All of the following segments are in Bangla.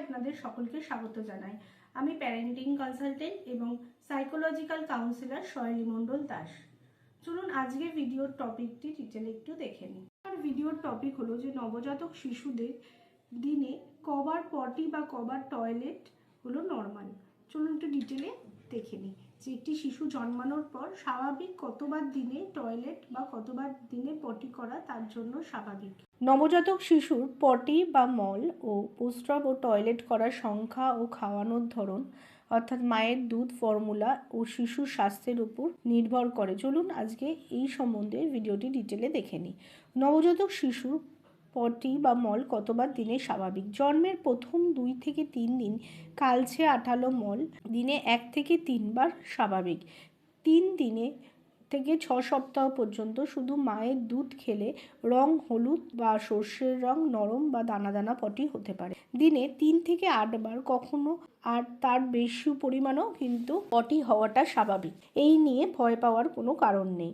আপনাদের সকলকে স্বাগত জানাই। আমি প্যারেন্টিং কনসালটেন্ট এবং সাইকোলজিক্যাল কাউন্সিলর শৈলী মণ্ডল দাস। চলুন আজকে ভিডিওর টপিকটি ডিটেলে একটু দেখে নিই। আমার ভিডিওর টপিক হলো যে নবজাতক শিশুদের দিনে কবার পটি বা কবার টয়লেট হলো নর্মাল চলুন একটু ডিটেলে দেখে নিই। যে একটি শিশু জন্মানোর পর স্বাভাবিক কতবার দিনে টয়লেট বা কতবার দিনে পটি করা তার জন্য স্বাভাবিক। নবজাতক শিশুর পটি বা মল ও প্রস্রাব ও টয়লেট করার সংখ্যা ও খাওয়ানোর ধরন অর্থাৎ মায়ের দুধ ফর্মুলা ও শিশুর স্বাস্থ্যের উপর নির্ভর করে। চলুন আজকে এই সম্বন্ধে ভিডিওটি ডিটেলে দেখে নিই। নবজাতক শিশুর পটি বা মল কতবার দিনে স্বাভাবিক? জন্মের প্রথম দুই থেকে তিন দিন কালচে আঠালো মল, দিনে এক থেকে তিনবার স্বাভাবিক। তিন দিনে থেকে ছ সপ্তাহ পর্যন্ত শুধু মায়ের দুধ খেলে রং হলুদ বা সর্ষের রং নরম বা দানা দানা পটি হতে পারে। দিনে তিন থেকে আটবার কখনো আর তার বেশি পরিমাণও কিন্তু পটি হওয়াটা স্বাভাবিক। এই নিয়ে ভয় পাওয়ার কোনো কারণ নেই।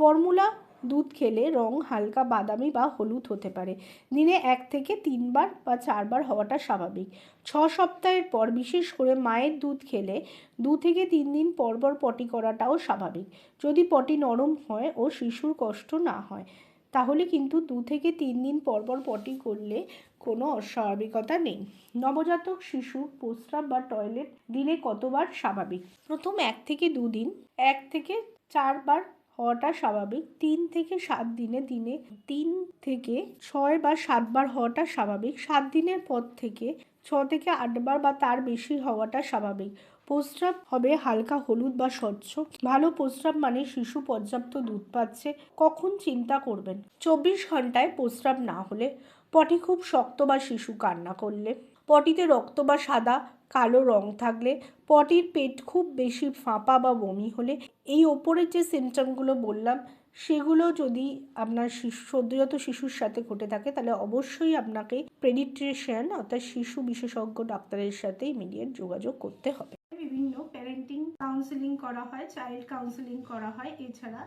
ফর্মুলা দুধ খেলে রং হালকা বাদামি বা হলুদ হতে পারে। দিনে এক থেকে তিনবার বা চারবার হওয়াটা স্বাভাবিক। ছ সপ্তাহের পর বিশেষ করে মায়ের দুধ খেলে দু থেকে তিন দিন পরপর পটি করাটাও স্বাভাবিক। যদি পটি নরম হয় ও শিশুর কষ্ট না হয়, তাহলে কিন্তু দু থেকে তিন দিন পরপর পটি করলে কোনো অস্বাভাবিকতা নেই। নবজাতক শিশুর প্রস্রাব বা টয়লেট দিনে কতবার স্বাভাবিক? প্রথম এক থেকে দুদিন, এক থেকে চারবার হওয়াটা স্বাভাবিক। তিন থেকে সাত দিনে দিনে তিন থেকে ছয় বা সাতবার হওয়াটা স্বাভাবিক। সাত দিনের পর থেকে ছ থেকে আটবার বা তার বেশি হওয়াটা স্বাভাবিক। প্রস্রাব হবে হালকা হলুদ বা স্বচ্ছ। ভালো প্রস্রাব মানে শিশু পর্যাপ্ত দুধ পাচ্ছে। কখন চিন্তা করবেন? চব্বিশ ঘন্টায় প্রস্রাব না হলে পটি খুব শক্ত বা শিশু কান্না করলে। পটিতে রক্ত বা সাদা, কালো রং থাকলে পটির পেট খুব বেশি ফাঁপা বা বমি হলে এই ওপরের যে সিমটমগুলো বললাম, সেগুলো যদি আপনার শিশু সদ্যজাত শিশুর সাথে ঘটে থাকে, তাহলে অবশ্যই আপনাকে প্রেডিট্রিশিয়ান অর্থাৎ শিশু বিশেষজ্ঞ ডাক্তারের সাথে ইমিডিয়েট যোগাযোগ করতে হবে। বিভিন্ন প্যারেন্টিং কাউন্সেলিং করা হয় চাইল্ড কাউন্সেলিং করা হয়, এছাড়া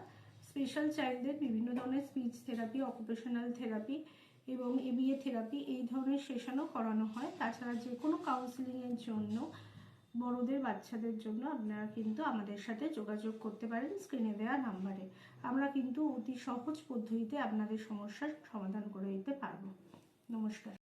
স্পেশাল চাইল্ডদের বিভিন্ন ধরনের স্পিচ থেরাপি অকুপেশনাল থেরাপি এবং এবিএ থেরাপি এই ধরনের সেশনও করানো হয়। তাছাড়া যে কোনো কাউন্সেলিংয়ের জন্য বড়দের, বাচ্চাদের জন্য আপনারা কিন্তু আমাদের সাথে যোগাযোগ করতে পারেন স্ক্রিনে দেওয়া নাম্বারে আমরা কিন্তু অতি সহজ পদ্ধতিতে আপনাদের সমস্যার সমাধান করে দিতে পারব। নমস্কার।